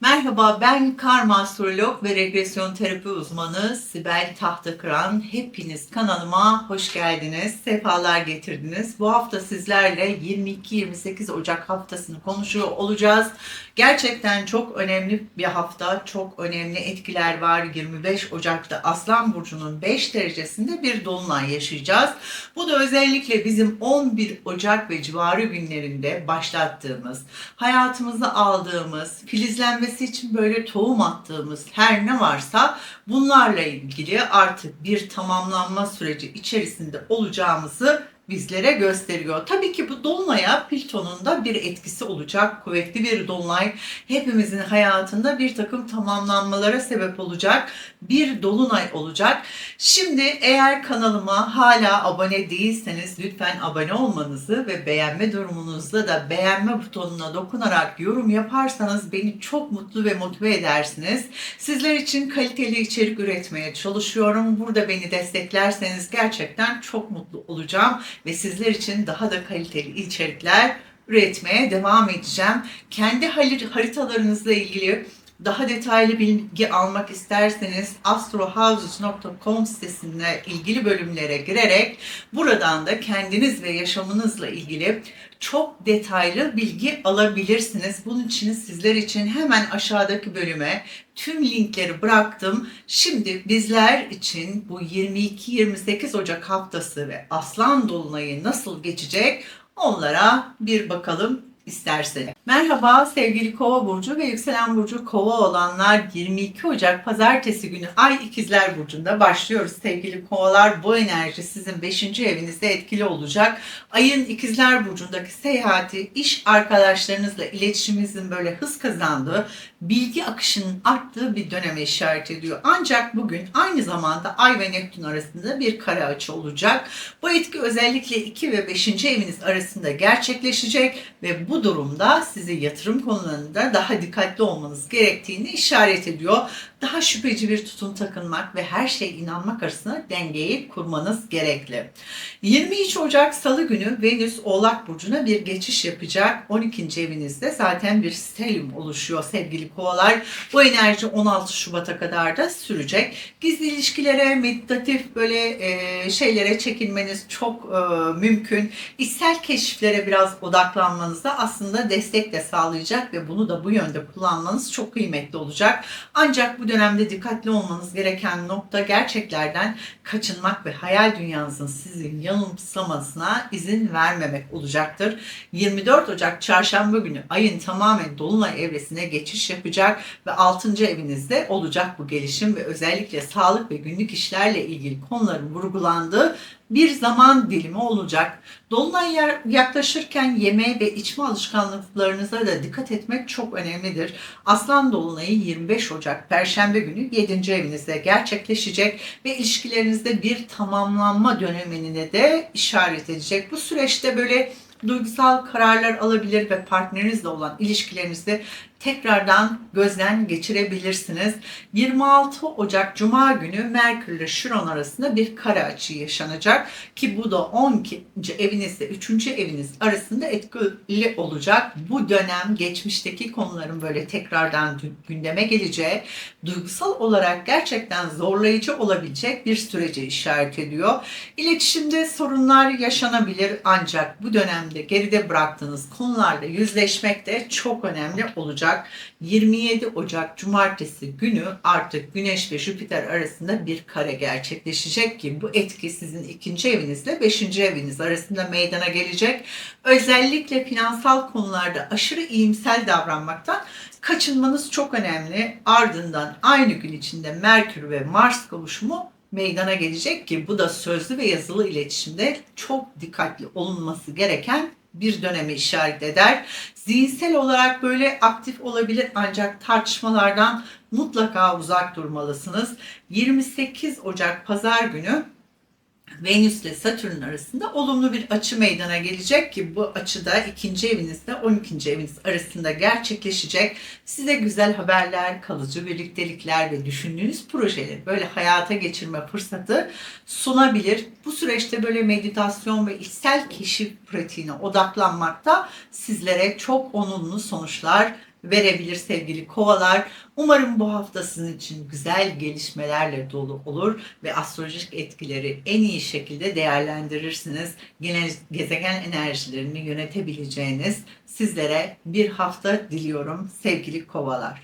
Merhaba ben karma astrolog ve regresyon terapi uzmanı Sibel Tahtakıran. Hepiniz kanalıma hoş geldiniz, sefalar getirdiniz. Bu hafta sizlerle 22-28 Ocak haftasını konuşuyor olacağız. Gerçekten çok önemli bir hafta, çok önemli etkiler var. 25 Ocak'ta Aslan Burcu'nun 5 derecesinde bir dolunay yaşayacağız. Bu da özellikle bizim 11 Ocak ve civarı günlerinde başlattığımız, hayatımıza aldığımız, filizlenmesi için böyle tohum attığımız her ne varsa bunlarla ilgili artık bir tamamlanma süreci içerisinde olacağımızı bizlere gösteriyor. Tabii ki bu dolunaya Plüton'un da bir etkisi olacak. Kuvvetli bir dolunay hepimizin hayatında bir takım tamamlanmalara sebep olacak. Bir dolunay olacak. Şimdi eğer kanalıma hala abone değilseniz lütfen abone olmanızı ve beğenme durumunuzda da beğenme butonuna dokunarak yorum yaparsanız beni çok mutlu ve motive edersiniz. Sizler için kaliteli içerik üretmeye çalışıyorum. Burada beni desteklerseniz gerçekten çok mutlu olacağım ve sizler için daha da kaliteli içerikler üretmeye devam edeceğim. Kendi haritalarınızla ilgili daha detaylı bilgi almak isterseniz astrohouses.com sitesine ilgili bölümlere girerek buradan da kendiniz ve yaşamınızla ilgili çok detaylı bilgi alabilirsiniz. Bunun için sizler için hemen aşağıdaki bölüme tüm linkleri bıraktım. Şimdi bizler için bu 22-28 Ocak haftası ve Aslan Dolunay'ı nasıl geçecek onlara bir bakalım isterseniz. Merhaba sevgili Kova burcu ve yükselen burcu Kova olanlar 22 Ocak pazartesi günü Ay İkizler burcunda başlıyoruz sevgili Kovalar. Bu enerji sizin 5. evinizde etkili olacak. Ayın İkizler burcundaki seyahati iş arkadaşlarınızla iletişiminizin böyle hız kazandığı, bilgi akışının arttığı bir döneme işaret ediyor. Ancak bugün aynı zamanda Ay ve Neptün arasında bir kare açı olacak. Bu etki özellikle 2 ve 5. eviniz arasında gerçekleşecek ve bu durumda sizi yatırım konularında daha dikkatli olmanız gerektiğini işaret ediyor. Daha şüpheci bir tutum takınmak ve her şeye inanmak arasında dengeyi kurmanız gerekli. 23 Ocak Salı günü Venüs Oğlak Burcu'na bir geçiş yapacak. 12. evinizde zaten bir stelyum oluşuyor sevgili kovalar. Bu enerji 16 Şubat'a kadar da sürecek. Gizli ilişkilere, meditatif böyle e, şeylere çekinmeniz çok e, mümkün. İçsel keşiflere biraz odaklanmanıza aslında destek de sağlayacak ve bunu da bu yönde kullanmanız çok kıymetli olacak. Ancak bu dönemde dikkatli olmanız gereken nokta gerçeklerden kaçınmak ve hayal dünyanızın sizin yanılsamasına izin vermemek olacaktır. 24 Ocak çarşamba günü ayın tamamen dolunay evresine geçiş yapacak ve 6. evinizde olacak bu gelişim ve özellikle sağlık ve günlük işlerle ilgili konuların vurgulandığı bir zaman dilimi olacak. Dolunay yaklaşırken yeme ve içme alışkanlıklarınıza da dikkat etmek çok önemlidir. Aslan Dolunay'ı 25 Ocak Perşembe günü 7. evinizde gerçekleşecek ve ilişkilerinizde bir tamamlanma dönemine de işaret edecek. Bu süreçte böyle duygusal kararlar alabilir ve partnerinizle olan ilişkilerinizde tekrardan gözden geçirebilirsiniz. 26 Ocak Cuma günü Merkür ile Şiron arasında bir kare açı yaşanacak ki bu da 12. evinizle 3. eviniz arasında etkili olacak. Bu dönem geçmişteki konuların böyle tekrardan gündeme geleceği, duygusal olarak gerçekten zorlayıcı olabilecek bir sürece işaret ediyor. İletişimde sorunlar yaşanabilir ancak bu dönemde geride bıraktığınız konularla yüzleşmek de çok önemli olacak. 27 Ocak Cumartesi günü artık Güneş ve Jüpiter arasında bir kare gerçekleşecek ki bu etki sizin ikinci evinizle beşinci eviniz arasında meydana gelecek. Özellikle finansal konularda aşırı iyimsel davranmaktan kaçınmanız çok önemli. Ardından aynı gün içinde Merkür ve Mars kavuşumu meydana gelecek ki bu da sözlü ve yazılı iletişimde çok dikkatli olunması gereken bir dönemi işaret eder. Zihinsel olarak böyle aktif olabilir ancak tartışmalardan mutlaka uzak durmalısınız. 28 Ocak Pazar günü Venüs ile Satürn arasında olumlu bir açı meydana gelecek ki bu açıda ikinci evinizde 12. eviniz arasında gerçekleşecek. Size güzel haberler, kalıcı birliktelikler ve düşündüğünüz projeleri böyle hayata geçirme fırsatı sunabilir. Bu süreçte böyle meditasyon ve içsel keşif pratiğine odaklanmak da sizlere çok olumlu sonuçlar verebilir sevgili kovalar. Umarım bu hafta sizin için güzel gelişmelerle dolu olur ve astrolojik etkileri en iyi şekilde değerlendirirsiniz. Genel gezegen enerjilerini yönetebileceğiniz sizlere bir hafta diliyorum sevgili kovalar.